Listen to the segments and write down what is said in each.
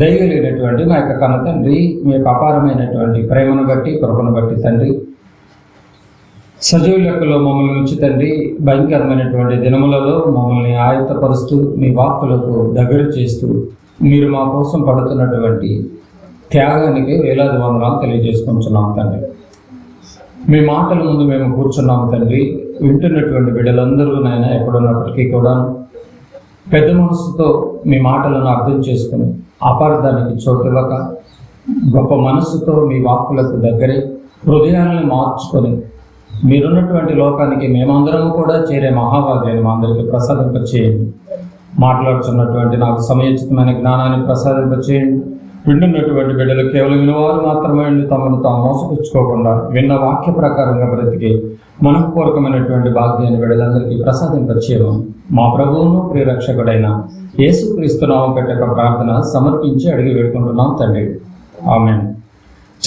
దయగలిగినటువంటి మా యొక్క కన్న తండ్రి మీ యొక్క అపారమైనటువంటి ప్రేమను బట్టి కృపను బట్టి తండ్రి. సజీవ లెక్కలో మమ్మల్ని ఉంచి తండ్రి భయంకరమైనటువంటి దినములలో మమ్మల్ని ఆయుతపరుస్తూ మీ వాక్కులకు దగ్గర చేస్తూ మీరు మా కోసం పడుతున్నటువంటి త్యాగానికి వేలాది వందనాలు తెలియజేసుకుంటున్నాం తండ్రి. మీ మాటల ముందు మేము కూర్చున్నాము తండ్రి. వింటున్నటువంటి బిడ్డలందరూ నాయన ఎక్కడున్నప్పటికీ కూడా పెద్ద మనసుతో మీ మాటలను అర్థం చేసుకుని అపార్థానికి చోటివ్వక గొప్ప మనసుతో మీ వాక్కులకు దగ్గరై హృదయాలను మార్చుకొని మీరున్నటువంటి లోకానికి మేమందరము కూడా చేరే మహాభాగ్యాన్ని మా అందరికీ ప్రసాదింపచేయండి. మాట్లాడుతున్నటువంటి నాకు సమయోచితమైన జ్ఞానాన్ని ప్రసాదింపచేయండి. వింటున్నటువంటి బిడ్డలు కేవలం వినవారు మాత్రమే తమను తాము మోసపుచ్చుకోకుండా విన్న వాక్య ప్రకారంగా బ్రతికి మనఃపూర్వకమైనటువంటి భాగ్యాన్ని వీళ్ళందరికీ ప్రసాదింపచేయడం మా ప్రభువును ప్రియరక్షకుడైన యేసుక్రీస్తు నామం పెట్టక ప్రార్థన సమర్పించి అడిగి వేడుకుంటున్నాం తండ్రి. ఆమె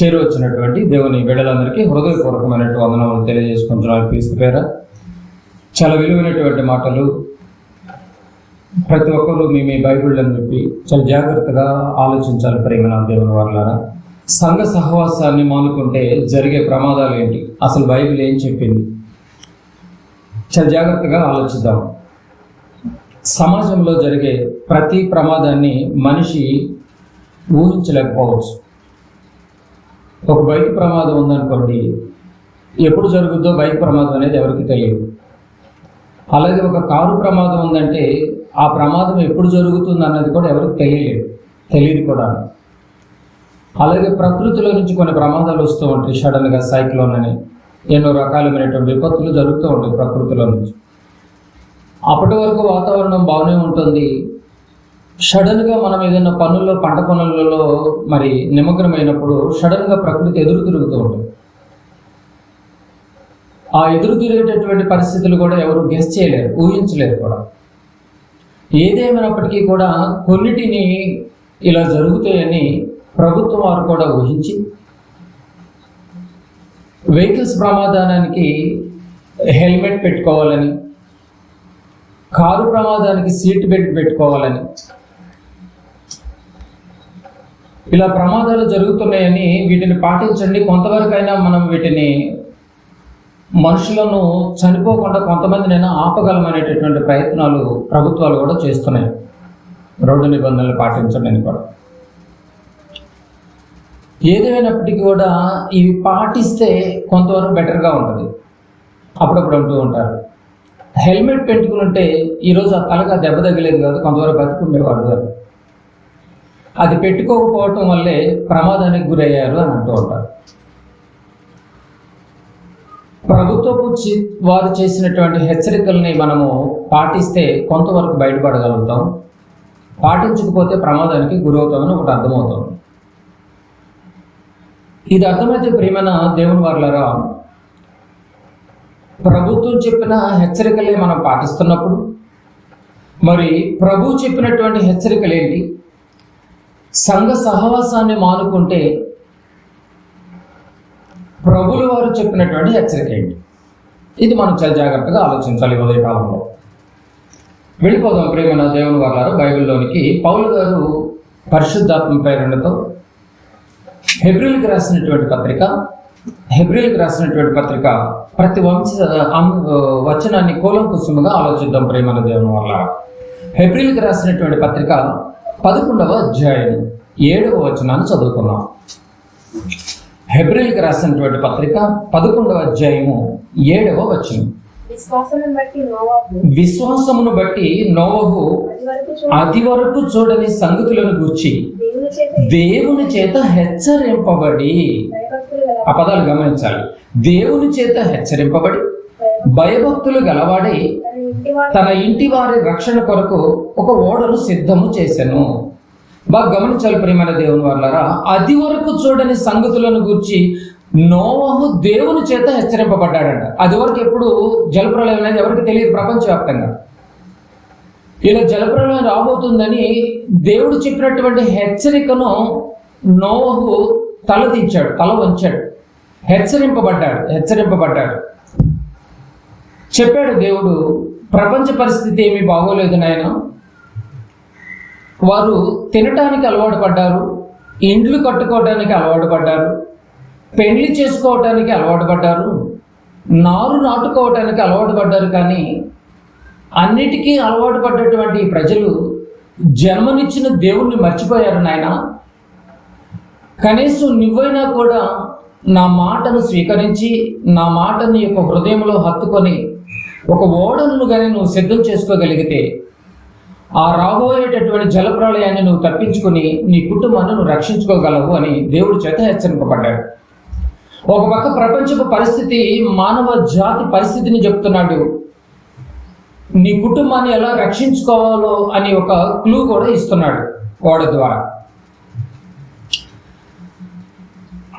చేరు వచ్చినటువంటి దేవుని వీళ్ళందరికీ హృదయపూర్వకమైనటువంటి వందనములు తెలియజేసుకుంటున్నారు క్రీస్తు పేర. చాలా విలువైనటువంటి మాటలు ప్రతి ఒక్కరు మీ మీ బైబిళ్ళని చెప్పి చాలా జాగ్రత్తగా ఆలోచించాలి ప్రేమ దేవుని వాళ్ళారా సంఘ సహవాసాన్ని మానుకుంటే జరిగే ప్రమాదాలు ఏంటి? అసలు బైబిల్ ఏం చెప్పింది? చాలా జాగ్రత్తగా ఆలోచిద్దాం. సమాజంలో జరిగే ప్రతి ప్రమాదాన్ని మనిషి ఊహించలేకపోవచ్చు. ఒక బైక్ ప్రమాదం ఉందనుకోండి ఎప్పుడు జరుగుద్దో బైక్ ప్రమాదం అనేది ఎవరికి తెలియదు. అలాగే ఒక కారు ప్రమాదం ఉందంటే ఆ ప్రమాదం ఎప్పుడు జరుగుతుంది అన్నది కూడా ఎవరికి తెలియలేదు. తెలియదు కూడా. అలాగే ప్రకృతిలో నుంచి కొన్ని ప్రమాదాలు వస్తూ ఉంటాయి. సడన్గా సైక్లోన్ అని ఎన్నో రకాలమైనటువంటి విపత్తులు జరుగుతూ ఉంటాయి ప్రకృతిలో నుంచి. అప్పటి వరకు వాతావరణం బాగానే ఉంటుంది. సడన్గా మనం ఏదైనా పనుల్లో పంట పనులలో మరి నిమగ్నమైనప్పుడు సడన్గా ప్రకృతి ఎదురు తిరుగుతూ ఉంటుంది. ఆ ఎదురు తిరిగేటటువంటి పరిస్థితులు కూడా ఎవరు గెస్ చేయలేరు ఊహించలేరు కూడా. ఏదేమైనప్పటికీ కూడా కొన్నిటిని ఇలా జరుగుతాయని ప్రభుత్వం వారు కూడా ఊహించి వెహికల్స్ ప్రమాదానికి హెల్మెట్ పెట్టుకోవాలని కారు ప్రమాదానికి సీట్ బెల్ట్ పెట్టుకోవాలని ఇలా ప్రమాదాలు జరుగుతున్నాయని వీటిని పాటించండి. కొంతవరకైనా మనం వీటిని మనుషులను చనిపోకుండా కొంతమందినైనా ఆపగలమనేటటువంటి ప్రయత్నాలు ప్రభుత్వాలు కూడా చేస్తున్నాయి. రోడ్డు నిబంధనలు పాటించండి అని కూడా. ఏదేమైనప్పటికీ కూడా ఇవి పాటిస్తే కొంతవరకు బెటర్గా ఉంటుంది. అప్పుడప్పుడు అంటూ ఉంటారు. హెల్మెట్ పెట్టుకుని ఉంటే ఈరోజు ఆ తలగా దెబ్బ తగ్గలేదు కాదు కొంతవరకు బతుకుండేవాడు కాదు అది పెట్టుకోకపోవటం వల్లే ప్రమాదానికి గురయ్యారు అని అంటూ ఉంటారు. ప్రభుత్వపు చి- వారు చేసినటువంటి హెచ్చరికల్ని మనము పాటిస్తే కొంతవరకు బయటపడగలుగుతాం. పాటించకపోతే ప్రమాదానికి గురవుతామని ఒకటి అర్థమవుతుంది. ఇది అర్థమైతే ప్రియమైన దేవుని వాళ్ళరా ప్రభుత్వం చెప్పిన హెచ్చరికలే మనం పాటిస్తున్నప్పుడు మరి ప్రభు చెప్పినటువంటి హెచ్చరికలు ఏంటి సంఘ సహవాసాన్ని మానుకుంటే ప్రభుల వారు చెప్పినటువంటి హెచ్చరిక ఏంటి ఇది మనం చాలా జాగ్రత్తగా ఆలోచించాలి ఉదయకాలంలో. వెళ్ళిపోదాం ప్రేమ దేవుని వారు బైబిల్లోనికి పౌలు గారు పరిశుద్ధాత్మ ప్రేరణతో హెబ్రిల్కి రాసినటువంటి పత్రిక హెబ్రిల్కి రాసినటువంటి పత్రిక ప్రతి వంశ వచనాన్ని వచనాన్ని కూలంకుశముగా ఆలోచిద్దాం ప్రేమల దేవుని వల్ల. హెబ్రిల్కి రాసినటువంటి పత్రిక పదకొండవ అధ్యాయం ఏడవ వచనాన్ని చదువుకున్నాం హెబ్రిల్కి రాసినటువంటి పత్రిక పదకొండవ అధ్యాయము ఏడవ వచనం. విశ్వాసమును బట్టి నోవాహు. అది వరకు చూడని సంగతులను గూర్చి దేవుని చేత హెచ్చరింపబడి ఆ పదాలు గమనించాలి. దేవుని చేత హెచ్చరింపబడి భయభక్తులు గలవాడై తన ఇంటి వారి తన ఇంటి వారి రక్షణ కొరకు ఒక ఓడను సిద్ధము చేశాను బాగా గమనించాలి ప్రియమైన దేవుని వాళ్ళారా అది వరకు చూడని సంగతులను గురించి నోవహు దేవుని చేత హెచ్చరింపబడ్డాడంట. అది వరకు ఎప్పుడు జలప్రలయం అనేది ఎవరికి తెలియదు ప్రపంచవ్యాప్తంగా. ఇలా జలప్రలయం రాబోతుందని దేవుడు చెప్పినటువంటి హెచ్చరికను నోవహు తలదించాడు తల వంచాడు. హెచ్చరింపబడ్డాడు హెచ్చరింపబడ్డాడు. చెప్పాడు దేవుడు ప్రపంచ పరిస్థితి ఏమీ బాగోలేదు నాయన. వారు తినటానికి అలవాటు పడ్డారు ఇండ్లు కట్టుకోవడానికి అలవాటు పడ్డారు పెళ్ళి చేసుకోవటానికి అలవాటు పడ్డారు నారు నాటుకోవటానికి అలవాటు పడ్డారు కానీ అన్నిటికీ అలవాటు పడ్డటువంటి ఈ ప్రజలు జన్మనిచ్చిన దేవుణ్ణి మర్చిపోయారు నాయన. కనీసం నువ్వైనా కూడా నా మాటను స్వీకరించి నా మాటని యొక్క హృదయంలో హత్తుకొని ఒక ఓడను కానీ నువ్వు సిద్ధం చేసుకోగలిగితే ఆ రాబోయేటటువంటి జలప్రళయాన్ని నువ్వు తప్పించుకొని నీ కుటుంబాన్ని నువ్వు రక్షించుకోగలవు అని దేవుడు చేత హెచ్చరింపబడ్డాడు. ఒక పక్క ప్రపంచపు పరిస్థితి మానవ జాతి పరిస్థితిని చెప్తున్నాడు. నీ కుటుంబాన్ని ఎలా రక్షించుకోవాలో అని ఒక క్లూ కూడా ఇస్తున్నాడు ఓడ ద్వారా.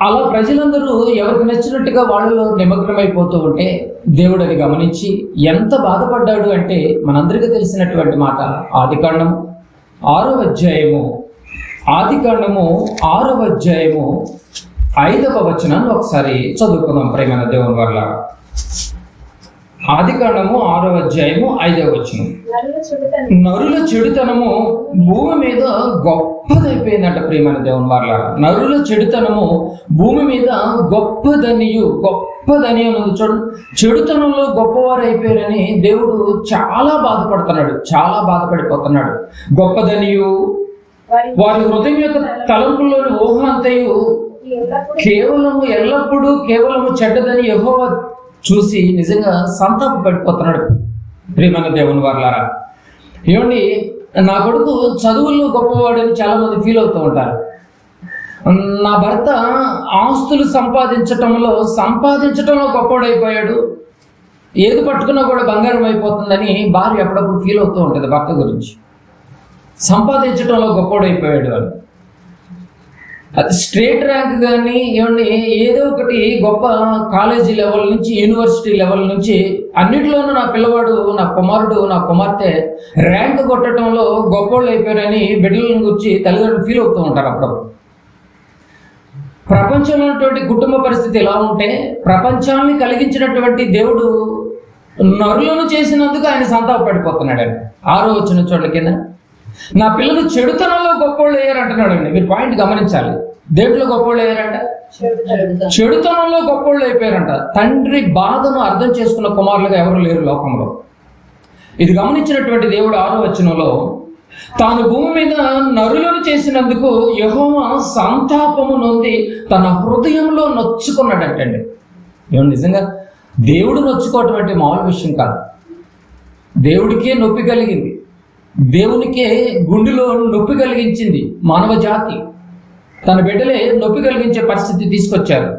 అలా ప్రజలందరూ ఎవరికి నచ్చినట్టుగా వాళ్ళలో నిమగ్నమైపోతూ ఉంటే దేవుడు అది గమనించి ఎంత బాధపడ్డాడు అంటే మనందరికీ తెలిసినటువంటి మాట ఆదికాండము ఆరో అధ్యాయము ఆదికాండము ఆరో అధ్యాయము ఐదవ వచనాన్ని ఒకసారి చదువుకుందాం ప్రేమైన దేవుని వల్ల ఆదికాండము ఆరో అధ్యాయము ఐదవ వచనం. నరుల చెడుతనము భూమి మీద గొప్పదైపోయిందంట ప్రేమైన దేవుని వల్ల నరుల చెడుతనము భూమి మీద గొప్పదనియు గొప్పదని ఉన్నది చూడు. చెడుతనంలో గొప్పవారు అయిపోయారని దేవుడు చాలా బాధపడుతున్నాడు చాలా బాధపడిపోతున్నాడు. గొప్పదనియు వారి హృదయం యొక్క తలంపుల్లోని ఊహ అంతయు కేవలము ఎల్లప్పుడూ కేవలము చెడ్డదని యహోవ చూసి నిజంగా సంతాప పడిపోతున్నాడు ప్రియమైన దేవుని వర్లారా ఏమండి నా కొడుకు చదువుల్లో గొప్పవాడని చాలామంది ఫీల్ అవుతూ ఉంటారు. నా భర్త ఆస్తులు సంపాదించటంలో సంపాదించటంలో గొప్పవాడైపోయాడు. ఏది పట్టుకున్నా కూడా బంగారం అయిపోతుందని భార్య అప్పుడప్పుడు ఫీల్ అవుతూ ఉంటుంది భర్త గురించి. సంపాదించటంలో గొప్పవాడైపోయాడు అని. స్టేట్ ర్యాంక్ కానీ ఏమండి ఏదో ఒకటి గొప్ప కాలేజీ లెవెల్ నుంచి యూనివర్సిటీ లెవెల్ నుంచి అన్నిటిలోనూ నా పిల్లవాడు నా కుమారుడు నా కుమార్తె ర్యాంక్ కొట్టడంలో గొప్పవాళ్ళు అయిపోయారని బిడ్డలను గురించి తల్లిదండ్రులు ఫీల్ అవుతూ ఉంటారు అప్పుడప్పుడు. ప్రపంచంలో ఉన్నటువంటి కుటుంబ పరిస్థితి ఎలా ఉంటే ప్రపంచాన్ని కలిగించినటువంటి దేవుడు నరులను చేసినందుకు ఆయన సంతాపడిపోతున్నాడు అండి ఆరో వచ్చిన చోట్ల కింద. నా పిల్లలు చెడుతనంలో గొప్పోళ్ళు అయ్యారు అండి మీరు పాయింట్ గమనించాలి. దేంట్లో గొప్పోళ్ళు అయ్యారంట? చెడుతనంలో గొప్పోళ్ళు అయిపోయారంట. తండ్రి బాధను అర్థం చేసుకున్న కుమారులుగా ఎవరు లేరు లోకంలో. ఇది గమనించినటువంటి దేవుడు ఆరో వచనంలో తాను భూమి మీద నరులను చేసినందుకు యహోమ సంతాపము నొంది తన హృదయంలో నొచ్చుకున్నాడంటండి. ఏమన్నా నిజంగా దేవుడు నొచ్చుకోవటం అంటే మామూలు విషయం కాదు. దేవుడికే నొప్పి కలిగింది. దేవునికే గుండెలో నొప్పి కలిగించింది మానవ జాతి. తన బిడ్డలే నొప్పి కలిగించే పరిస్థితి తీసుకొచ్చారు.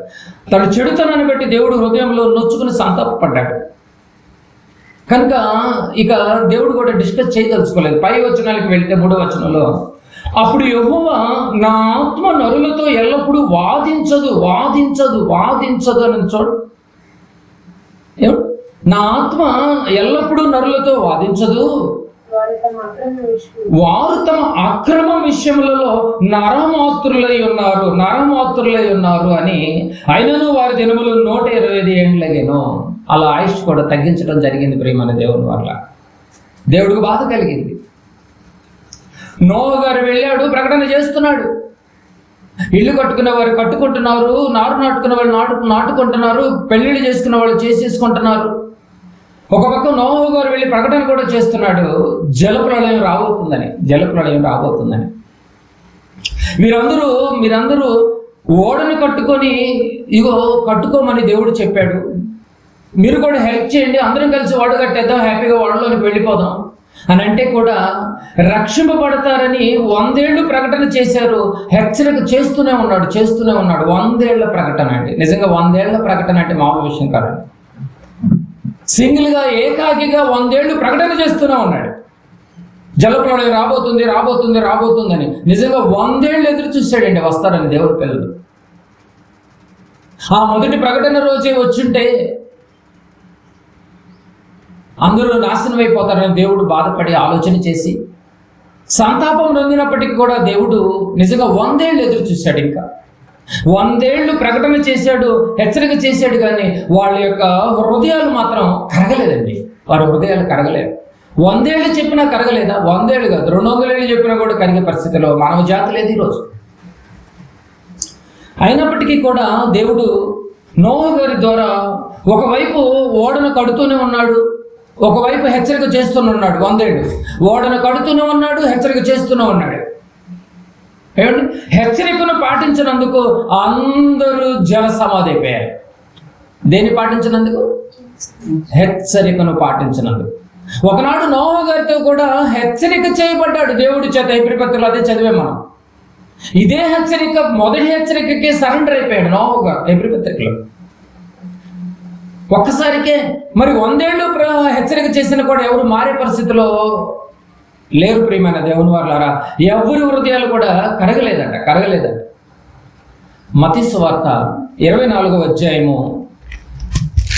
తన చెడుతనాన్ని బట్టి దేవుడు హృదయంలో నొచ్చుకుని సంతాపడ్డాడు కనుక ఇక దేవుడు కూడా డిస్కస్ చేయదలుచుకోలేదు. పై వచనాలకు వెళ్తే మూడో వచనంలో అప్పుడు యహోవ నా ఆత్మ నరులతో ఎల్లప్పుడూ వాదించదు వాదించదు వాదించదు అని చూడు. నా ఆత్మ ఎల్లప్పుడూ నరులతో వాదించదు వారు తమ అక్రమ విషయములలో నరమాతృలై ఉన్నారు నరమాతృలై ఉన్నారు అని అయినను వారి దినములు నూట ఇరవై ఐదు ఏండ్లగేను. అలా ఆయుష్ కూడా తగ్గించడం జరిగింది ప్రియమైన దేవుని వల్ల దేవుడికి బాధ కలిగింది. నోవ గారు వెళ్ళాడు ప్రకటన చేస్తున్నాడు. ఇల్లు కట్టుకునే వారు కట్టుకుంటున్నారు నారు నాటుకునే వాళ్ళు నాటు నాటుకుంటున్నారు పెళ్ళిళ్ళు చేసుకునే వాళ్ళు చేసేసుకుంటున్నారు. ఒక పక్క నోహు గారు వెళ్ళి ప్రకటన కూడా చేస్తున్నాడు జలప్రళయం రాబోతుందని జలప్రళయం రాబోతుందని. మీరందరూ మీరందరూ ఓడను కట్టుకొని ఇగో కట్టుకోమని దేవుడు చెప్పాడు. మీరు కూడా హెల్ప్ చేయండి అందరం కలిసి ఓడ కట్టేద్దాం హ్యాపీగా ఓడలోనికి వెళ్ళిపోదాం అని అంటే కూడా రక్షింపబడతారని వందేళ్ళు ప్రకటన చేశారు హెచ్చరిక చేస్తూనే ఉన్నాడు చేస్తూనే ఉన్నాడు. వందేళ్ళ ప్రకటన అండి. నిజంగా వందేళ్ళ ప్రకటన అంటే మామూలు విషయం కాదండి. సింగిల్గా ఏకాకిగా వందేళ్ళు ప్రకటన చేస్తూనే ఉన్నాడు. జలప్రళయం రాబోతుంది రాబోతుంది రాబోతుందని నిజంగా వందేళ్ళు ఎదురు చూశాడండి వస్తారని దేవుడి పిల్లలు. ఆ మొదటి ప్రకటన రోజే వచ్చుంటే అందరూ నాశనం అయిపోతారని దేవుడు బాధపడి ఆలోచన చేసి సంతాపం నొందినప్పటికీ కూడా దేవుడు నిజంగా వందేళ్ళు ఎదురు చూశాడు ఇంకా. వందేళ్ళు ప్రకటన చేశాడు హెచ్చరిక చేశాడు కానీ వాళ్ళ యొక్క హృదయాలు మాత్రం కరగలేదండి. వారి హృదయాలు కరగలేదు. వందేళ్ళు చెప్పినా కరగలేదా? వందేళ్ళు కాదు. రెండు వందలేళ్ళు చెప్పినా కూడా కరిగే పరిస్థితిలో మానవ జాతి లేదు ఈరోజు. అయినప్పటికీ కూడా దేవుడు నోహ గారి ద్వారా ఒకవైపు ఓడను కడుతూనే ఉన్నాడు ఒకవైపు హెచ్చరిక చేస్తూనే ఉన్నాడు వందేళ్ళు ఓడను కడుతూనే ఉన్నాడు హెచ్చరిక చేస్తూనే ఉన్నాడు. ఏమండి? హెచ్చరికను పాటించినందుకు అందరూ జల సమాధి అయిపోయారు. దేన్ని పాటించినందుకు? హెచ్చరికను పాటించినందుకు. ఒకనాడు నోహ గారితో కూడా హెచ్చరిక చేయబడ్డాడు దేవుడి చేత. ఎపిరిపత్తులు అదే చదివే మనం. ఇదే హెచ్చరిక మొదటి హెచ్చరికకి సరెండర్ అయిపోయాడు నోహ గారు ఎపిరిపత్రికలో ఒక్కసారికే మరి వందేళ్ళు ప్ర- హెచ్చరిక చేసిన కూడా ఎవరు మారే పరిస్థితిలో లేరు ప్రియమైన దేవుని వాళ్ళారా ఎవరి హృదయాలు కూడా కరగలేదంట కరగలేదంట. మతి వార్త ఇరవై నాలుగో అధ్యాయము.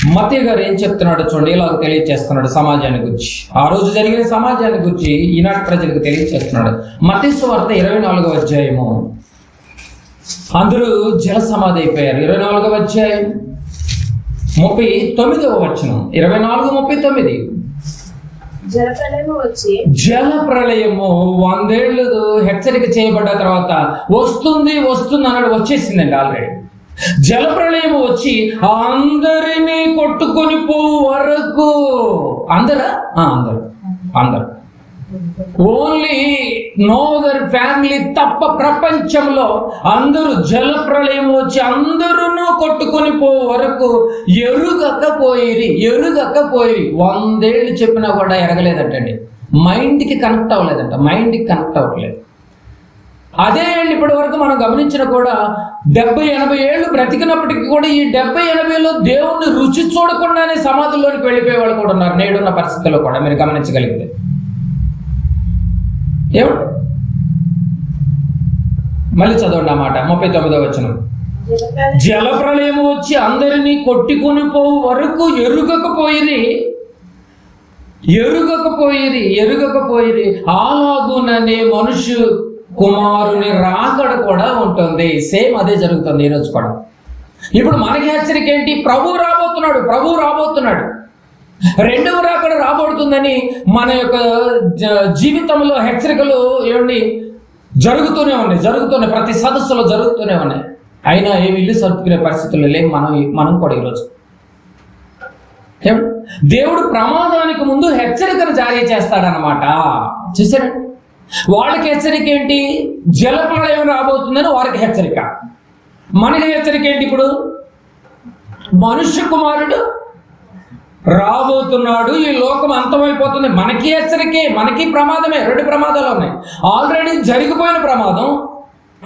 మతి గారు ఏం చెప్తున్నాడో చూడండి ఇలా తెలియజేస్తున్నాడు సమాజాన్ని గురించి. ఆ రోజు జరిగిన సమాజాన్ని గురించి ఈనాటి ప్రజలకు తెలియజేస్తున్నాడు మతి వార్త ఇరవై నాలుగో అధ్యాయము. అందరూ జల సమాధి అయిపోయారు. ఇరవై నాలుగవ అధ్యాయం ముప్పై తొమ్మిదవ వచనం. ఇరవై నాలుగు ముప్పై తొమ్మిది. జల ప్రళయము వందేళ్ళు హెచ్చరిక చేయబడ్డ తర్వాత వస్తుంది వస్తుంది అన్నాడు వచ్చేసిందండి ఆల్రెడీ జల ప్రళయం వచ్చి అందరినీ కొట్టుకొని పో వరకు. అందరా? ఆ, అందరు. అందరు. ఓన్లీ నోదర్ ఫ్యామిలీ తప్ప ప్రపంచంలో అందరూ జల ప్రళయం వచ్చి అందరూ కొట్టుకొని పో వరకు ఎరుగకపోయిరి ఎరుగకపోయిరి. వందేళ్ళు చెప్పినా కూడా ఎరగలేదంటండి. మైండ్కి కనెక్ట్ అవ్వలేదంట. మైండ్కి కనెక్ట్ అవ్వట్లేదు. అదే ఏళ్ళు ఇప్పటి వరకు మనం గమనించిన కూడా డెబ్బై ఎనభై ఏళ్ళు బ్రతికినప్పటికీ కూడా ఈ డెబ్బై ఎనభైలో దేవుణ్ణి రుచి చూడకుండానే సమాధుల్లోనికి వెళ్ళిపోయే వాళ్ళు కూడా ఉన్నారు. నేడున్న పరిస్థితుల్లో కూడా మీరు గమనించగలిగితే. ఏమి మళ్ళీ చదవండి అన్నమాట ముప్పై తొమ్మిదో వచ్చిన జలప్రలయం జల ప్రళయం వచ్చి అందరినీ కొట్టుకొని పోవు వరకు ఎరుగకపోయిరి. ఎరుగకపోయిరి ఎరుగకపోయిరి. అలాగుననే మనుషు కుమారుని రాకడ కూడా ఉంటుంది. సేమ్ అదే జరుగుతుంది ఈరోజు కూడా. ఇప్పుడు మనకి హెచ్చరిక ఏంటి? ప్రభు రాబోతున్నాడు ప్రభు రాబోతున్నాడు. రెండవ రాకడ రాబడుతుందని మన యొక్క జీవితంలో హెచ్చరికలు ఏమండి? జరుగుతూనే ఉన్నాయి జరుగుతున్నాయి ప్రతి సదస్సులో జరుగుతూనే ఉన్నాయి. అయినా ఏమి ఇల్లు సర్దుకునే పరిస్థితులు లేవు మనం మనం కూడా ఈరోజు. దేవుడు ప్రమాదానికి ముందు హెచ్చరికను జారీ చేస్తాడనమాట చూసారా వాళ్ళకి హెచ్చరిక ఏంటి? జలప్రళయం రాబోతుందని వారికి హెచ్చరిక. మనకి హెచ్చరిక ఏంటి ఇప్పుడు? మనుష్య కుమారుడు రాబోతున్నాడు. ఈ లోకం అంతమైపోతుంది. మనకి హెచ్చరికే మనకి ప్రమాదమే. రెండు ప్రమాదాలు ఉన్నాయి. ఆల్రెడీ జరిగిపోయిన ప్రమాదం.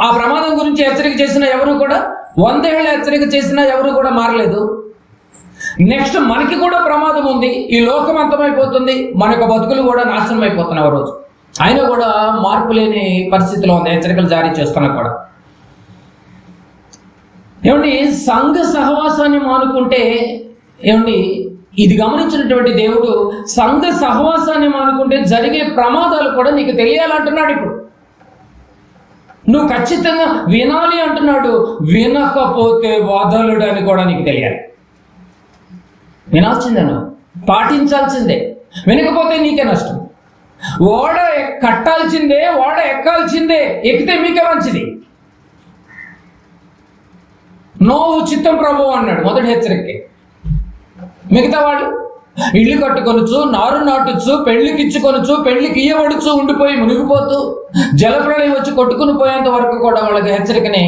ఆ ప్రమాదం గురించి హెచ్చరిక చేసిన ఎవరు కూడా వందేళ్ళ హెచ్చరిక చేసినా ఎవరు కూడా మారలేదు. నెక్స్ట్ మనకి కూడా ప్రమాదం ఉంది. ఈ లోకం అంతమైపోతుంది. మన యొక్క బతుకులు కూడా నాశనం అయిపోతున్నాయి ఆ రోజు. అయినా కూడా మార్పు లేని పరిస్థితిలో ఉంది. హెచ్చరికలు జారీ చేస్తున్నా కూడా. ఏమండి సంఘ సహవాసాన్ని మానుకుంటే ఏమండి ఇది గమనించినటువంటి దేవుడు సంఘ సహవాసాన్ని మానుకుంటే జరిగే ప్రమాదాలు కూడా నీకు తెలియాలంటున్నాడు ఇప్పుడు. నువ్వు ఖచ్చితంగా వినాలి అంటున్నాడు వినకపోతే వదలుడని అని కూడా నీకు తెలియాలి. వినాల్సిందే నువ్వు పాటించాల్సిందే వినకపోతే నీకే నష్టం. ఓడ కట్టాల్సిందే ఓడ ఎక్కాల్సిందే ఎక్కితే మీకే మంచిది. నో చిత్తం ప్రభు అన్నాడు మొదటి హెచ్చరికే. మిగతా వాళ్ళు ఇల్లు కట్టుకొనుచు నారు నాటొచ్చు పెళ్ళికి ఇచ్చుకొనొచ్చు పెళ్ళికి ఇయ్యబడుచు ఉండిపోయి మునిగిపోతూ జలప్రళయం వచ్చి కొట్టుకుని పోయేంత వరకు కూడా వాళ్ళకి హెచ్చరికని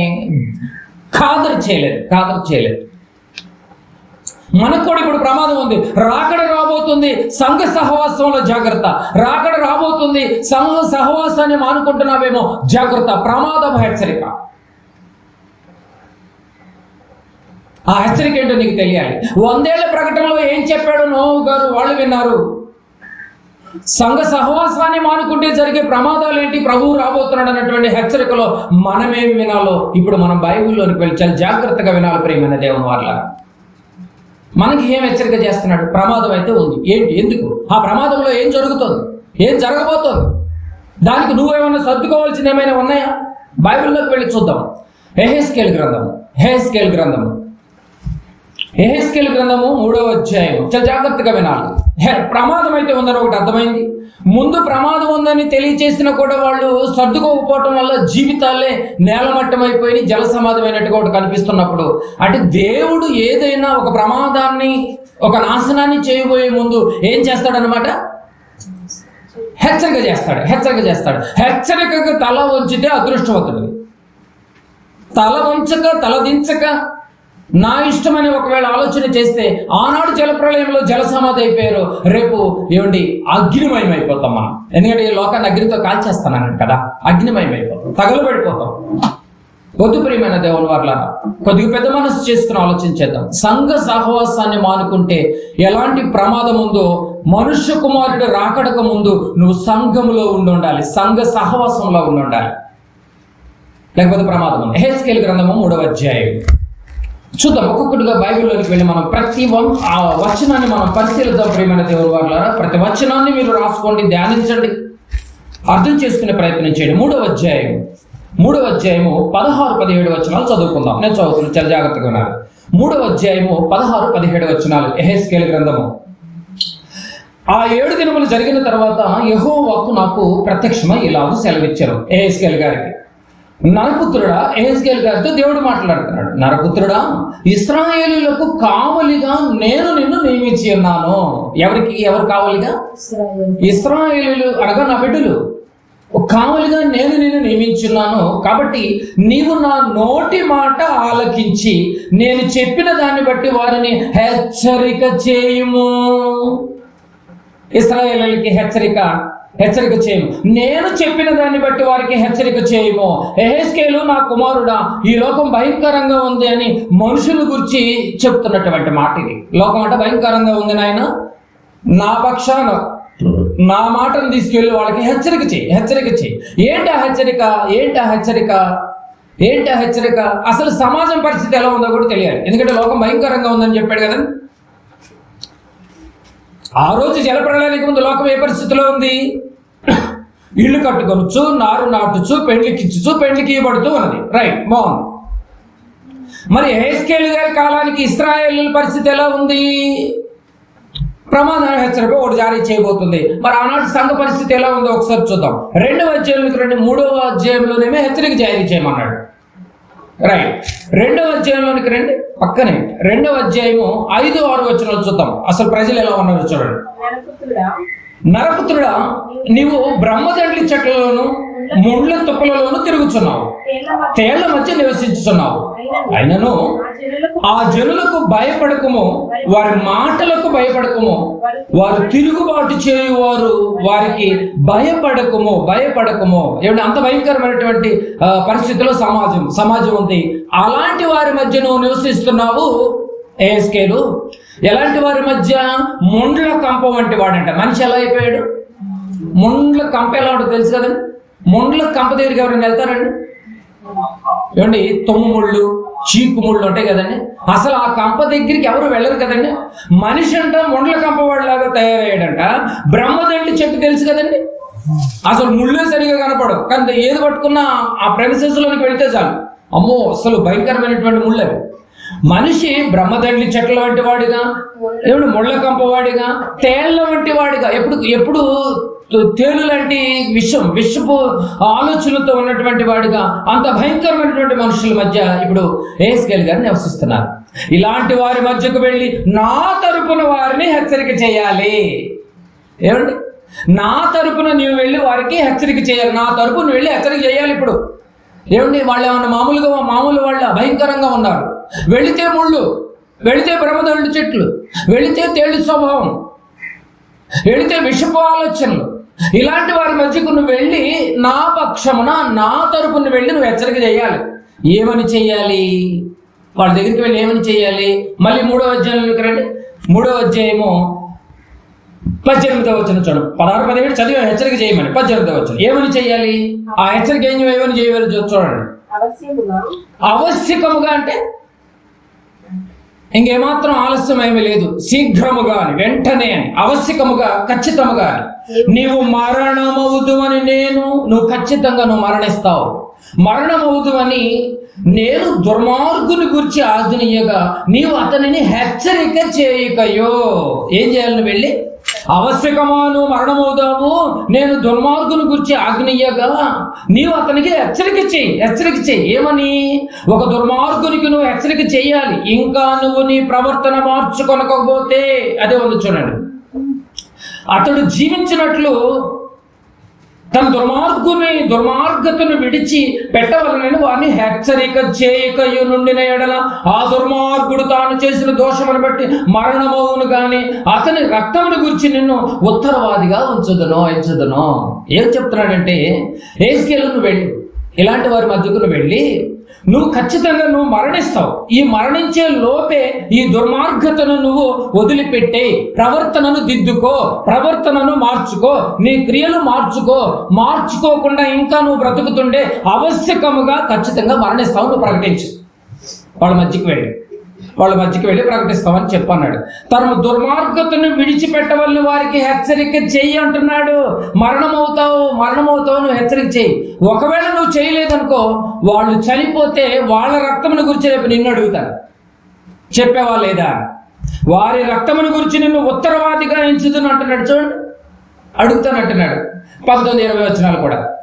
ఖాదరు చేయలేదు ఖాదరు చేయలేదు. మనకు కూడా ఇప్పుడు ప్రమాదం ఉంది. రాకడ రాబోతుంది సంఘ సహవాసంలో జాగ్రత్త. రాకడ రాబోతుంది సంఘ సహవాసాన్ని మానుకుంటున్నావేమో జాగ్రత్త ప్రమాదం హెచ్చరిక. ఆ హెచ్చరిక ఏంటో నీకు తెలియాలి. వందేళ్ళ ప్రకటనలో ఏం చెప్పాడు నోవు గారు వాళ్ళు విన్నారు. సంఘ సహవాసాన్ని మానుకుంటే జరిగే ప్రమాదాలు ఏంటి? ప్రభువు రాబోతున్నాడు అన్నటువంటి హెచ్చరికలో మనమేమి వినాలో ఇప్పుడు మనం బైబిల్లోనికి వెళ్ళి చాలా జాగ్రత్తగా వినాలి ప్రేమైన దేవుని వాళ్ళ మనకి ఏం హెచ్చరిక చేస్తున్నాడు? ప్రమాదం అయితే ఉంది. ఏంటి? ఎందుకు? ఆ ప్రమాదంలో ఏం జరుగుతుంది? ఏం జరగబోతోంది? దానికి నువ్వేమైనా సర్దుకోవాల్సిన ఏమైనా ఉన్నాయా? బైబిల్లోకి వెళ్ళి చూద్దాం. ఎహెస్కేల్ గ్రంథం హెహెస్కేల్ గ్రంథము. ఎహెస్కేల్ గ్రంథము మూడవ అధ్యాయం చాలా జాగ్రత్తగా వినాలి. ప్రమాదం అయితే ఉందని ఒకటి అర్థమైంది. ముందు ప్రమాదం ఉందని తెలియచేసినా కూడా వాళ్ళు సర్దుకోకపోవటం వల్ల జీవితాలే నేలమట్టమైపోయి జలసమాధమైనట్టుగా ఒకటి కనిపిస్తున్నప్పుడు అంటే దేవుడు ఏదైనా ఒక ప్రమాదాన్ని ఒక నాశనాన్ని చేయబోయే ముందు ఏం చేస్తాడనమాట హెచ్చరిక చేస్తాడు హెచ్చరిక చేస్తాడు. హెచ్చరికగా తల వంచితే అదృష్టవంతుడు. తల వంచక తల దించక నా ఇష్టమని ఒకవేళ ఆలోచన చేస్తే ఆనాడు జలప్రలయంలో జలసమాధి అయిపోయారు. రేపు ఏమండి? అగ్నిమయం అయిపోతాం మనం. ఎందుకంటే ఈ లోకాన్ని అగ్నితో కాల్చేస్తానన్నాడు కదా. అగ్నిమయం అయిపోతాం. తగలబడిపోతాం. వద్దు ప్రియమైన దేవుని వాళ్ళ కొద్దిగా పెద్ద మనసు చేసుకుని ఆలోచించేద్దాం సంఘ సహవాసాన్ని మానుకుంటే ఎలాంటి ప్రమాదం ఉందో మనుష్య కుమారుడు రాకడక ముందు నువ్వు సంఘములో ఉండి ఉండాలి. సంఘ సహవాసంలో ఉండి ఉండాలి. లేకపోతే ప్రమాదం ఉంది. హెచ్కేల్ గ్రంథము మూడవ అధ్యాయం. చూద్దాం. ఒక్కొక్కటిగా బైబిల్లోకి వెళ్ళి మనం ప్రతి వం ఆ వచనాన్ని మనం పరిశీలిద్దాం ప్రేమైన దేవుడు వాళ్ళారా ప్రతి వచనాన్ని మీరు రాసుకోండి ధ్యానించండి. అర్థం చేసుకునే ప్రయత్నం చేయండి. మూడవ అధ్యాయం. మూడవ అధ్యాయము పదహారు పదిహేడు వచనాలు చదువుకుందాం. నేను చదువుతున్నాను చాలా జాగ్రత్తగా ఉన్నారు మూడవ అధ్యాయము పదహారు పదిహేడు వచనాలు. ఎహెస్కేల్ గ్రంథము. ఆ ఏడు దినములు జరిగిన తర్వాత యహో వాక్కు నాకు ప్రత్యక్షమై ఇలాగూ సెలవిచ్చారు. ఎహెస్కేల్ గారికి. నరపుత్రుడా? ఎహెస్కేల్ గారితో దేవుడు మాట్లాడుతున్నాడు. నరపుత్రుడా ఇస్రాయేలులకు కావలిగా నేను నిన్ను నియమించి ఉన్నాను. ఎవరికి? ఎవరు కావలిగా? ఇశ్రాయేలు. ఇస్రాయేలు అనగా నా బిడ్డలు. కావలిగా నేను నిన్ను నియమించున్నాను కాబట్టి నీవు నా నోటి మాట ఆలకించి నేను చెప్పిన దాన్ని బట్టి వారిని హెచ్చరిక చేయుము. ఇస్రాయేలీలకి హెచ్చరిక హెచ్చరిక చేయము నేను చెప్పిన దాన్ని బట్టి వారికి హెచ్చరిక చేయము. ఎహెస్కేలు నా కుమారుడా ఈ లోకం భయంకరంగా ఉంది అని మనుషుల గురించి చెప్తున్నటువంటి మాట ఇది. లోకం అంటే భయంకరంగా ఉంది నాయన. నా పక్షాన నా మాటను తీసుకెళ్ళి వాళ్ళకి హెచ్చరిక చేయి. హెచ్చరిక చేయి. ఏంటి ఆ హెచ్చరిక? ఏంటి ఆ హెచ్చరిక? ఏంటి ఆ హెచ్చరిక? అసలు సమాజం పరిస్థితి ఎలా ఉందో కూడా తెలియాలి. ఎందుకంటే లోకం భయంకరంగా ఉందని చెప్పాడు కదా. ఆ రోజు జలప్రలయానికి ముందు లోకం ఏ పరిస్థితిలో ఉంది? ఇల్లు కట్టుకొనొచ్చు నారు నాటుచు పెండ్లికిచ్చు పెండ్లికి ఇవ్వబడుతూ ఉన్నది. రైట్ బాగుంది మరి హేస్కేల్ గారి కాలానికి ఇస్రాయేల్ పరిస్థితి ఎలా ఉంది? ప్రమాద హెచ్చరిక ఒకటి జారీ చేయబోతుంది. మరి ఆనాటి సంఘ పరిస్థితి ఎలా ఉందో ఒకసారి చూద్దాం. రెండవ అధ్యాయంలో రెండు మూడవ అధ్యాయంలోనేమో హెచ్చరిక జారీ చేయమన్నాడు. రైట్ రెండవ అధ్యాయంలోనికి రండి. పక్కనే. రెండవ అధ్యాయము ఐదు ఆరు వచ్చిన చూద్దాం. అసలు ప్రజలు ఎలా ఉన్నారో చూడండి. నరపుత్రుడా నీవు బ్రహ్మదండ్రి చెట్లలోను ముళ్ళ తుప్పలలోను తిరుగుచున్నావు. తేళ్ళ మధ్య నివసించుతున్నావు నివసించుచున్నావు. అయినను ఆ జనులకు భయపడకము వారి మాటలకు భయపడకము వారు తిరుగుబాటు చేయువారు వారికి భయపడకము భయపడకము. ఏమిటి అంత భయంకరమైనటువంటి పరిస్థితిలో సమాజం సమాజం ఉంది. అలాంటి వారి మధ్య నువ్వు నివసిస్తున్నావు. ఏఎస్కేలు ఎలాంటి వారి మధ్య ముండ్ల కంప వంటి వాడంట. మనిషి ఎలా అయిపోయాడు? ముండ్ల కంప ఎలా ఉంటుంది తెలుసు కదండి ముండ్ల కంప దగ్గరికి ఎవరైనా వెళ్తారండి? ఏమండి తొమ్ము ముళ్ళు చీకు ముళ్ళు ఉంటాయి కదండి. అసలు ఆ కంప దగ్గరికి ఎవరు వెళ్ళరు కదండి? మనిషి అంట ముండ్ల కంప వాడిలాగా తయారయ్యాడంట. బ్రహ్మదండి చెట్టు తెలుసు కదండి? అసలు ముళ్ళే సరిగా కనపడవు. కానీ ఏది పట్టుకున్నా ఆ premises లోనికి వెళ్తే చాలు. అమ్మో అసలు భయంకరమైనటువంటి ముళ్ళు అవి. మనిషి బ్రహ్మదండ్రి చెట్ల వంటి వాడిగా? ఏమిటి ముళ్ళ కంపవాడిగా తేళ్ళ వంటి వాడిగా? ఎప్పుడు ఎప్పుడు తేలు లాంటి విషం విషపు ఆలోచనలతో ఉన్నటువంటి వాడిగా? అంత భయంకరమైనటువంటి మనుషుల మధ్య ఇప్పుడు ఏఎస్కేల్ గారు నివసిస్తున్నారు. ఇలాంటి వారి మధ్యకు వెళ్ళి నా తరపున వారిని హెచ్చరిక చేయాలి. ఏమండి? నా తరపున నీవు వెళ్ళి వారికి హెచ్చరిక చేయాలి. నా తరపున వెళ్ళి హెచ్చరిక చేయాలి ఇప్పుడు. ఏమండి వాళ్ళు ఏమన్నా మామూలుగా మామూలు వాళ్ళ భయంకరంగా ఉన్నారు. వెళితే ముళ్ళు వెళితే బ్రహ్మదండు చెట్లు వెళితే తేలి స్వభావం వెళితే విషపు ఆలోచనలు. ఇలాంటి వారి మధ్యకు నువ్వు వెళ్ళి నా పక్షమున నా తరపున వెళ్ళి నువ్వు హెచ్చరిక చేయాలి. ఏమని చెయ్యాలి వాళ్ళ దగ్గరికి వెళ్ళి ఏమని చెయ్యాలి మళ్ళీ మూడో అధ్యాయంలోకి రండి. మూడో అధ్యాయము పద్దెనిమిదవ వచ్చిన చూడండి. పదహారు పదిహేడు చదివి హెచ్చరిక చేయమని. పద్దెనిమిదవ వచ్చిన ఏమని చెయ్యాలి ఆ హెచ్చరిక ఏం ఏమని చేయవాలి? చూ- చూడండి. అవశ్యముగా ఆవశ్యకముగా అంటే ఇంకేమాత్రం ఆలస్యం ఏమీ లేదు. శీఘ్రముగా వెంటనే అని అవశ్యకముగా ఖచ్చితముగా అని. నీవు మరణమవుదు అని నేను నువ్వు ఖచ్చితంగా నువ్వు మరణిస్తావు. మరణమవుదు అని నేను దుర్మార్గుని గురించి ఆజ్ఞనీయగా నీవు అతనిని హెచ్చరిక చేయకయో. ఏం చేయాలి వెళ్ళి? వెళ్ళి అవశ్యకమాను మరణమవుదాము. నేను దుర్మార్గుని గురించి ఆజ్ఞయ్యగా నీవు అతనికి హెచ్చరిక చెయ్యి హెచ్చరిక చేయి ఏమని? ఒక దుర్మార్గునికి నువ్వు హెచ్చరిక చేయాలి ఇంకా నువ్వు నీ ప్రవర్తన మార్చుకొనకపోతే అదే ఉంది చూడండి. అతడు జీవించినట్లు తన దుర్మార్గుని దుర్మార్గతను విడిచి పెట్టవలనని వారిని హెచ్చరిక చేయక నుండిన ఎడల ఆ దుర్మార్గుడు తాను చేసిన దోషమును బట్టి మరణమవును గాని అతని రక్తమును గురించి నిన్ను ఉత్తరవాదిగా ఉంచుదునో ఎంచుదునో. ఏం చెప్తున్నాడంటే ఏసుకెళ్ళు నువ్వు వెళ్ళి. ఇలాంటి వారి మధ్యకు నువ్వు వెళ్ళి నువ్వు ఖచ్చితంగా నువ్వు మరణిస్తావు. ఈ మరణించే లోపే ఈ దుర్మార్గతను నువ్వు వదిలిపెట్టే ప్రవర్తనను దిద్దుకో ప్రవర్తనను మార్చుకో నీ క్రియలు మార్చుకో మార్చుకోకుండా ఇంకా నువ్వు బ్రతుకుతుండే ఆవశ్యకముగా ఖచ్చితంగా మరణిస్తావు నువ్వు ప్రకటించు. వాళ్ళ మధ్యకి వెళ్ళి. వాళ్ళ మధ్యకి వెళ్ళి ప్రకటిస్తామని చెప్పన్నాడు. తను దుర్మార్గతను విడిచిపెట్టవల్ని వారికి హెచ్చరిక చెయ్యి అంటున్నాడు. మరణమవుతావు మరణమవుతావు నువ్వు హెచ్చరిక చెయ్యి. ఒకవేళ నువ్వు చేయలేదనుకో వాళ్ళు చనిపోతే వాళ్ళ రక్తమును గురించి రేపు నిన్ను అడుగుతారు. చెప్పేవా లేదా? వారి రక్తమును గురించి నిన్ను ఉత్తరవాదిగా ఎంచుదని అంటున్నాడు. చూడండి. అడుగుతానంటున్నాడు పంతొమ్మిది ఇరవై వచనాలు కూడా.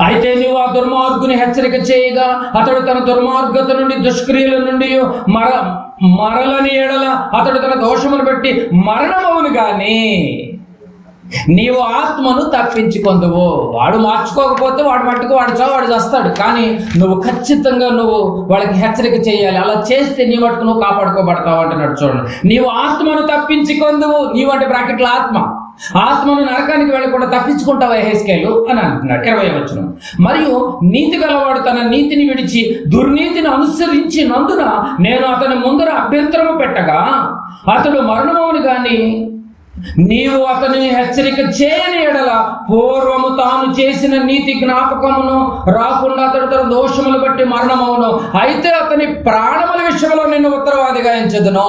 అయితే నీవు ఆ దుర్మార్గుని హెచ్చరిక చేయగా అతడు తన దుర్మార్గత నుండి దుష్క్రియల నుండి మర మరలని ఎడల అతడు తన దోషమును బట్టి మరణమవును కానీ నీవు ఆత్మను తప్పించుకొందువు. వాడు మార్చుకోకపోతే వాడు మట్టుకు వాడు చావు వాడు చేస్తాడు. కానీ నువ్వు ఖచ్చితంగా నువ్వు వాళ్ళకి హెచ్చరిక చేయాలి. అలా చేస్తే నీ మట్టుకు నువ్వు కాపాడుకోబడతావు అంటున్నాడు చూడండి. నీవు ఆత్మను తప్పించుకొందువు. నీవు అంటే బ్రాకెట్ల ఆత్మ. ఆత్మను నరకానికి వెళ్ళకుండా తప్పించుకుంటావా హేస్కేలు అని అంటున్నాడు. ఇరవై వచ్చిన మరియు నీతి గలవాడు తన నీతిని విడిచి దుర్నీతిని అనుసరించినందున నేను అతని ముందర అభ్యంతరము పెట్టగా అతడు మరణమవును కానీ నీవు అతనిని హెచ్చరిక చేయని ఎడల పూర్వము తాను చేసిన నీతి జ్ఞాపకమును రాకుండా అతడు తన దోషములు బట్టి మరణమవును. అయితే అతని ప్రాణముల విషయంలో నిన్ను ఉత్తరవాదిగా ఎంచదును.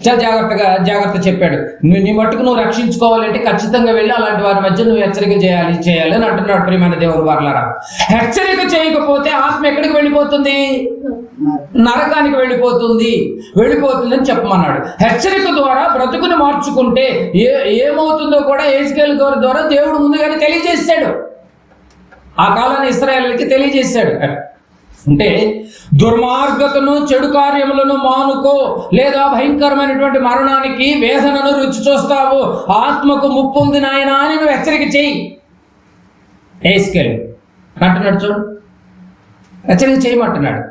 చాలా జాగ్రత్తగా జాగ్రత్త చెప్పాడు. నువ్వు నీ మట్టుకు నువ్వు రక్షించుకోవాలంటే ఖచ్చితంగా వెళ్ళి అలాంటి వారి మధ్య నువ్వు హెచ్చరిక చేయాలి చేయాలి అని అంటున్నాడు ప్రియమైన దేవుడు వారులారా. హెచ్చరిక చేయకపోతే ఆత్మ ఎక్కడికి వెళ్ళిపోతుంది? నరకానికి వెళ్ళిపోతుంది. వెళ్ళిపోతుంది అని చెప్పమన్నాడు. హెచ్చరిక ద్వారా బ్రతుకుని మార్చుకుంటే ఏ ఏమవుతుందో కూడా ఏసుకేల్ గారి ద్వారా దేవుడు ముందుగానే తెలియజేశాడు ఆ కాలాన్ని ఇస్రాయల్కి తెలియజేశాడు అంటే దుర్మార్గతను చెడు కార్యములను మానుకో లేదా భయంకరమైనటువంటి మరణానికి వేదనను రుచి చూస్తావు. ఆత్మకు ముప్పు ఉంది నాయన అని నువ్వు హెచ్చరిక చెయ్యి ఏసుకెళ్ళి అంటున్నాడు చూడు. హెచ్చరిక చేయమంటున్నాడు.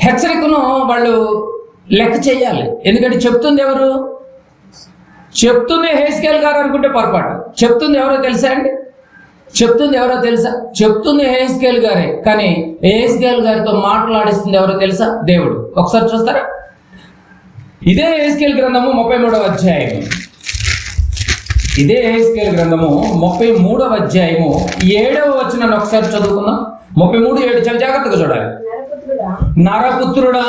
హెచ్చరికను వాళ్ళు లెక్క చేయాలి. ఎందుకంటే చెప్తుంది ఎవరు? చెప్తుంది హేస్కేల్ గారు అనుకుంటే పొరపాటు. చెప్తుంది ఎవరో తెలుసా అండి? చెప్తుంది ఎవరో తెలుసా? చెప్తుంది హేస్కేల్ గారే కానీ హేస్కేల్ గారితో మాట్లాడిస్తుంది ఎవరో తెలుసా? దేవుడు. ఒకసారి చూస్తారా? ఇదే హేస్కేల్ గ్రంథము ముప్పై మూడవ అధ్యాయం ఇదే హేస్కేల్ గ్రంథము ముప్పై మూడవ అధ్యాయము ఏడవ వచ్చిన ఒకసారి చదువుకుందాం. ముప్పై మూడు ఏడు చాలా జాగ్రత్తగా చూడాలి. నరపుత్రుడా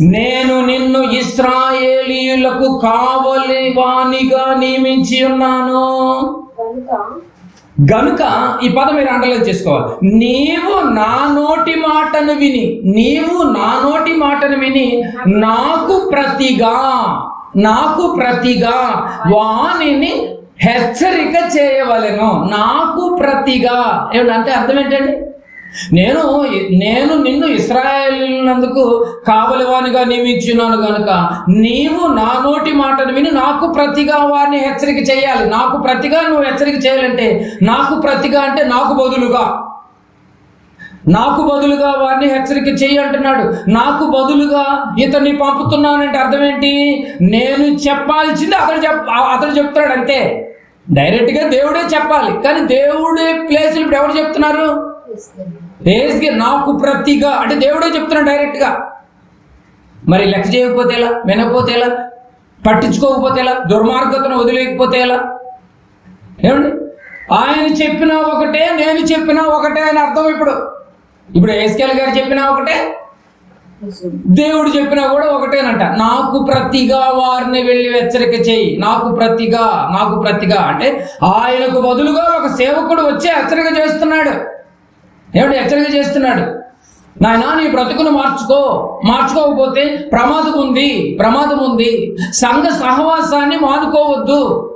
నేను నిన్ను ఇస్రాయేలీయులకు కావలి వాణిగా నియమించి ఉన్నాను. గనుక ఈ పదం మీరు అండర్లైన్ చేసుకోవాలి. నీవు నా నోటి మాటను విని నీవు నా నోటి మాటను విని నాకు ప్రతిగా నాకు ప్రతిగా వాణిని హెచ్చరిక చేయవలెను. నాకు ప్రతిగా. ఏమిటి అంటే అర్థం ఏంటండి? నేను నేను నిన్ను ఇస్రాయేలినందుకు కావలివానిగా నియమించున్నాను కనుక నీవు నా నోటి మాటను విని నాకు ప్రతిగా వారిని హెచ్చరిక చేయాలి. నాకు ప్రతిగా నువ్వు హెచ్చరిక చేయాలంటే నాకు ప్రతిగా అంటే నాకు బదులుగా. నాకు బదులుగా వారిని హెచ్చరిక చేయి అంటున్నాడు. నాకు బదులుగా ఇతన్ని పంపుతున్నానంటే అర్థం ఏంటి నేను చెప్పాల్సింది అతడు చెప్ అతడు చెప్తున్నాడు అంతే. డైరెక్ట్గా దేవుడే చెప్పాలి. కానీ దేవుడే ప్లేస్ ఇప్పుడు ఎవరు చెప్తున్నారు? దేశకి నాకు ప్రతిగా అంటే దేవుడే చెప్తున్నాడు డైరెక్ట్గా. మరి లెక్క చేయకపోతే ఎలా? వినకపోతే ఎలా? పట్టించుకోకపోతే ఎలా? దుర్మార్గతను వదిలేకపోతే ఎలా? ఏమండి? ఆయన చెప్పినా ఒకటే నేను చెప్పినా ఒకటే అని అర్థం ఇప్పుడు. ఇప్పుడు ఏస్కేల్ గారు చెప్పినా ఒకటే దేవుడు చెప్పినా కూడా ఒకటేనంట. నాకు ప్రతిగా వారిని వెళ్ళి హెచ్చరిక చేయి. నాకు ప్రతిగా నాకు ప్రతిగా అంటే ఆయనకు బదులుగా ఒక సేవకుడు వచ్చి హెచ్చరిక చేస్తున్నాడు. దేవుడు హెచ్చరిక చేస్తున్నాడు. నాయనా నీ బ్రతుకును మార్చుకో. మార్చుకోకపోతే ప్రమాదం ఉంది ప్రమాదం ఉంది. సంఘ సహవాసాన్ని మానుకోవద్దు.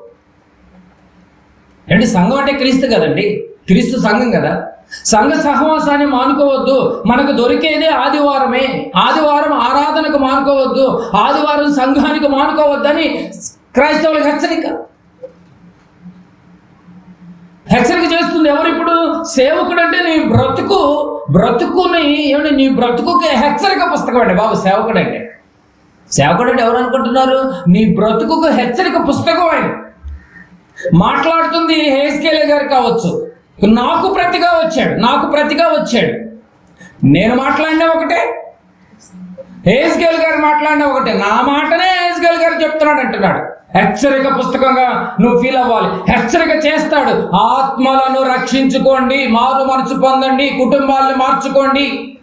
ఏంటి సంఘం అంటే క్రీస్తు కదండి? క్రీస్తు సంఘం కదా? సంఘ సహవాసాన్ని మానుకోవద్దు. మనకు దొరికేదే ఆదివారమే. ఆదివారం ఆరాధనకు మానుకోవద్దు. ఆదివారం సంఘానికి మానుకోవద్దని క్రైస్తవులకు హెచ్చరిక. హెచ్చరిక చేస్తుంది ఎవరు ఇప్పుడు సేవకుడు అంటే నీ బ్రతుకు బ్రతుకుని ఏమంటే నీ బ్రతుకుకి హెచ్చరిక పుస్తకం అండి బాబు సేవకుడు అంటే సేవకుడు అంటే ఎవరు అనుకుంటున్నారు? నీ బ్రతుకుకు హెచ్చరిక పుస్తకం ఆయన మాట్లాడుతుంది హేస్కేలే గారు కావచ్చు. నాకు ప్రతిగా వచ్చాడు నాకు ప్రతిగా వచ్చాడు. నేను మాట్లాడినా ఒకటే హేస్కేల్ గారు మాట్లాడిన ఒకటే నా మాటనే హేస్కేల్ గారు చెప్తున్నాడు అంటున్నాడు. హెచ్చరిక పుస్తకంగా నువ్వు ఫీల్ అవ్వాలి. హెచ్చరిక చేస్తాడు. ఆత్మలను రక్షించుకోండి మారు మనసు పొందండి కుటుంబాలను మార్చుకోండి.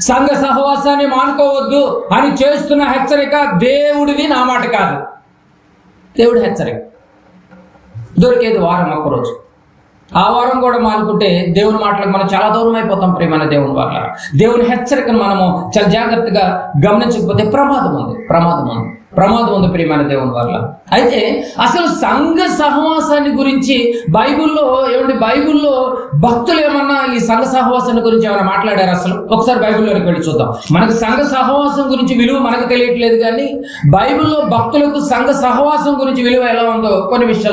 సంఘ సహవాసాన్ని మానుకోవద్దు అని చేస్తున్న హెచ్చరిక దేవుడిది నా మాట కాదు. దేవుడి హెచ్చరిక. దొరికేది వారం ఒక్కరోజు ఆ వారం కూడా మానుకుంటే దేవుని మాటలకు మనం చాలా దూరం అయిపోతాం ప్రేమైన దేవుని వాళ్ళ దేవుని హెచ్చరికను మనము చాలా జాగ్రత్తగా గమనించకపోతే ప్రమాదం ఉంది ప్రమాదం ఉంది ప్రమాదం ఉంది ప్రియమైన దేవుని వల్ల అయితే అసలు సంఘ సహవాసాన్ని గురించి బైబుల్లో ఏమంటే బైబుల్లో భక్తులు ఏమన్నా ఈ సంఘ సహవాసాన్ని గురించి ఏమైనా మాట్లాడారు అసలు? ఒకసారి బైబిల్లోకి వెళ్ళి చూద్దాం. మనకు సంఘ సహవాసం గురించి విలువ మనకు తెలియట్లేదు కానీ బైబిల్లో భక్తులకు సంఘ సహవాసం గురించి విలువ ఎలా ఉందో కొన్ని విషయాలు